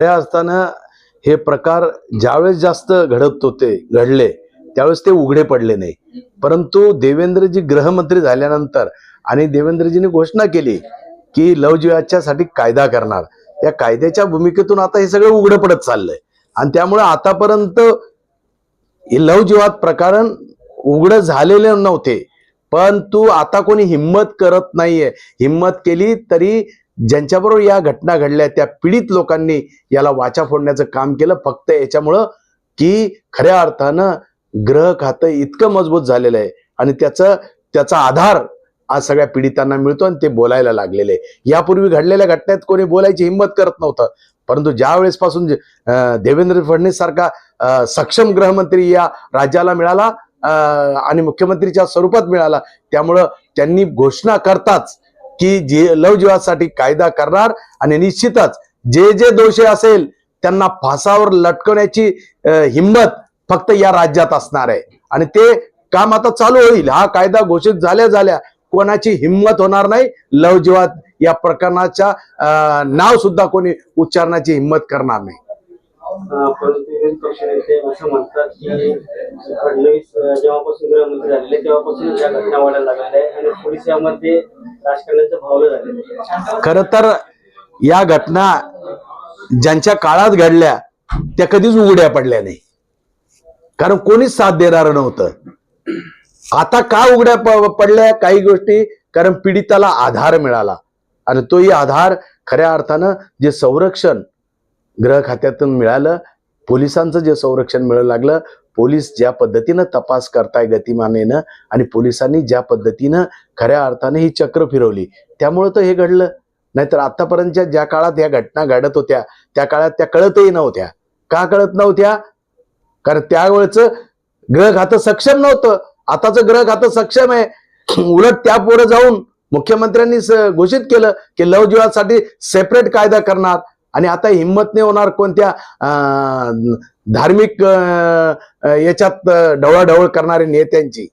खऱ्या असताना हे प्रकार ज्यावेळेस जास्त घडत होते घडले त्यावेळेस ते उघडे पडले नाही. परंतु देवेंद्रजी गृहमंत्री झाल्यानंतर आणि देवेंद्रजीने घोषणा केली की लवजिवाच्यासाठी कायदा करणार. या कायद्याच्या भूमिकेतून आता हे सगळं उघडं पडत चाललंय. आणि त्यामुळे आतापर्यंत हे लवजिवाद प्रकरण उघडं झालेले नव्हते. परंतु आता कोणी हिंमत करत नाहीये. हिंमत केली तरी ज्यांच्याबरोबर या घटना घडल्या त्या पीडित लोकांनी याला वाचा फोडण्याचं काम केलं. फक्त याच्यामुळं की खऱ्या अर्थानं ग्रह खातं इतकं मजबूत झालेलं आहे आणि त्याचं त्याचा आधार आज सगळ्या पीडितांना मिळतो आणि ते बोलायला लागलेले यापूर्वी घडलेल्या घटनेत कोणी बोलायची हिंमत करत नव्हतं. परंतु ज्या वेळेसपासून देवेंद्र फडणवीस सारखा सक्षम गृहमंत्री या राज्याला मिळाला आणि मुख्यमंत्रीच्या स्वरूपात मिळाला त्यामुळं त्यांनी घोषणा करताच की जे लवजीवासाठी कायदा करणार आणि निश्चितच जे जे दोषी असेल त्यांना फासावर लटकवण्याची हिंमत फक्त या राज्यात असणार आहे. आणि ते काम आता चालू होईल. हा कायदा घोषित झाल्या झाल्या कोणाची हिंमत होणार नाही. लवजीवात या प्रकरणाच्या नाव सुद्धा कोणी उच्चारण्याची हिंमत करणार नाही. परंतु विरोधी पक्षनेते असं म्हणतात की फडणवीस जेव्हापासून गृहमंत्री झालेले तेव्हापासून या घटना वाढायला लागलेल्या आहे आणि पोलीस यामध्ये राजकारणाचं भावलं झालेलं खर तर या घटना ज्यांच्या काळात घडल्या त्या कधीच उघड्या पडल्या नाही. कारण कोणीच साथ देणार नव्हतं. आता का उघड्या पडल्या काही गोष्टी? कारण पीडिताला आधार मिळाला. आणि तोही आधार खऱ्या अर्थानं जे संरक्षण ग्रह खात्यातून मिळालं पोलिसांचं जे संरक्षण मिळू लागलं पोलीस ज्या पद्धतीनं तपास करताय गतिमानेनं आणि पोलिसांनी ज्या पद्धतीनं खऱ्या अर्थानं ही चक्र फिरवली त्यामुळं तर हे घडलं. नाहीतर आतापर्यंतच्या ज्या काळात या घटना घडत होत्या त्या काळात त्या कळतही नव्हत्या. का कळत नव्हत्या? कारण त्यावेळेचं ग्रह खातं सक्षम नव्हतं. आताचं ग्रह खातं सक्षम आहे. उलट त्या पुढे जाऊन मुख्यमंत्र्यांनी स- घोषित केलं की लवजीवासाठी सेपरेट कायदा करणार. आणि आता हिंमत नाही होणार कोणत्या धार्मिक याच्यात ढवळाढवळ करणाऱ्या नेत्यांची.